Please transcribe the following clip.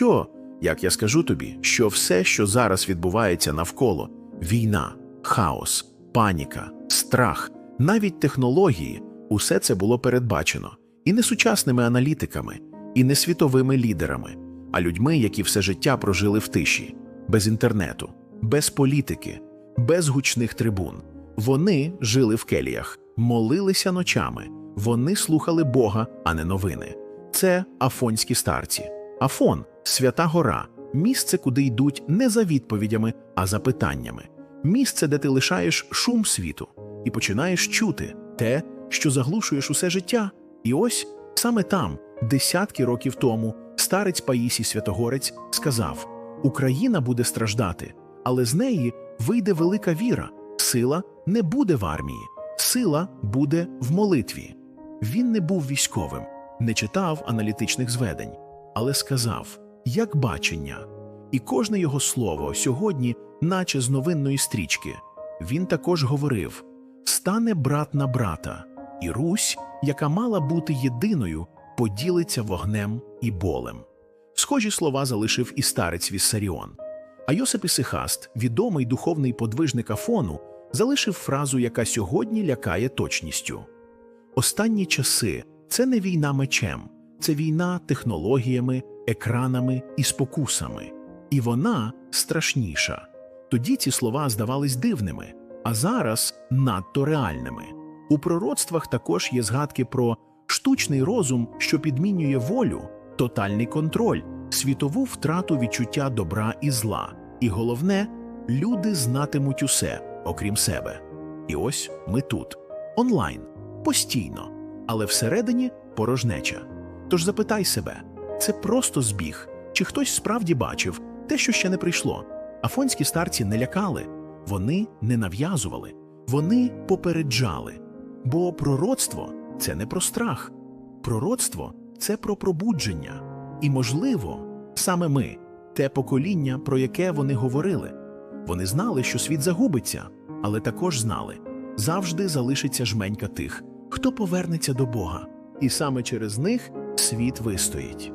що, як я скажу тобі, що все, що зараз відбувається навколо війна, хаос, паніка, страх, навіть технології, усе це було передбачено і не сучасними аналітиками, і не світовими лідерами, а людьми, які все життя прожили в тиші, без інтернету, без політики, без гучних трибун. Вони жили в келіях, молилися ночами, вони слухали Бога, а не новини. Це афонські старці. Афон свята гора, місце, куди йдуть не за відповідями, а за питаннями. Місце, де ти лишаєш шум світу і починаєш чути те, що заглушуєш усе життя. І ось саме там, десятки років тому, старець Паїсій Святогорець сказав: Україна буде страждати, але з неї вийде велика віра. Сила не буде в армії, сила буде в молитві. Він не був військовим, не читав аналітичних зведень, але сказав, як бачення. І кожне його слово сьогодні, наче з новинної стрічки, він також говорив: стане брат на брата, і Русь, яка мала бути єдиною, поділиться вогнем і болем. Схожі слова залишив і старець Віссаріон. А Йосип Ісихаст, відомий духовний подвижник Афону, залишив фразу, яка сьогодні лякає точністю. Останні часи це не війна мечем, це війна технологіями, екранами і спокусами. І вона страшніша. Тоді ці слова здавались дивними, а зараз надто реальними. У пророцтвах також є згадки про штучний розум, що підмінює волю, тотальний контроль, світову втрату відчуття добра і зла. І головне, люди знатимуть усе, окрім себе. І ось ми тут, онлайн, постійно, але всередині порожнеча. Тож запитай себе, це просто збіг, чи хтось справді бачив те, що ще не прийшло. Афонські старці не лякали, вони не нав'язували, вони попереджали. Бо пророцтво це не про страх, пророцтво це про пробудження. І, можливо, саме ми, те покоління, про яке вони говорили. Вони знали, що світ загубиться, але також знали, завжди залишиться жменька тих, хто повернеться до Бога, і саме через них світ вистоїть.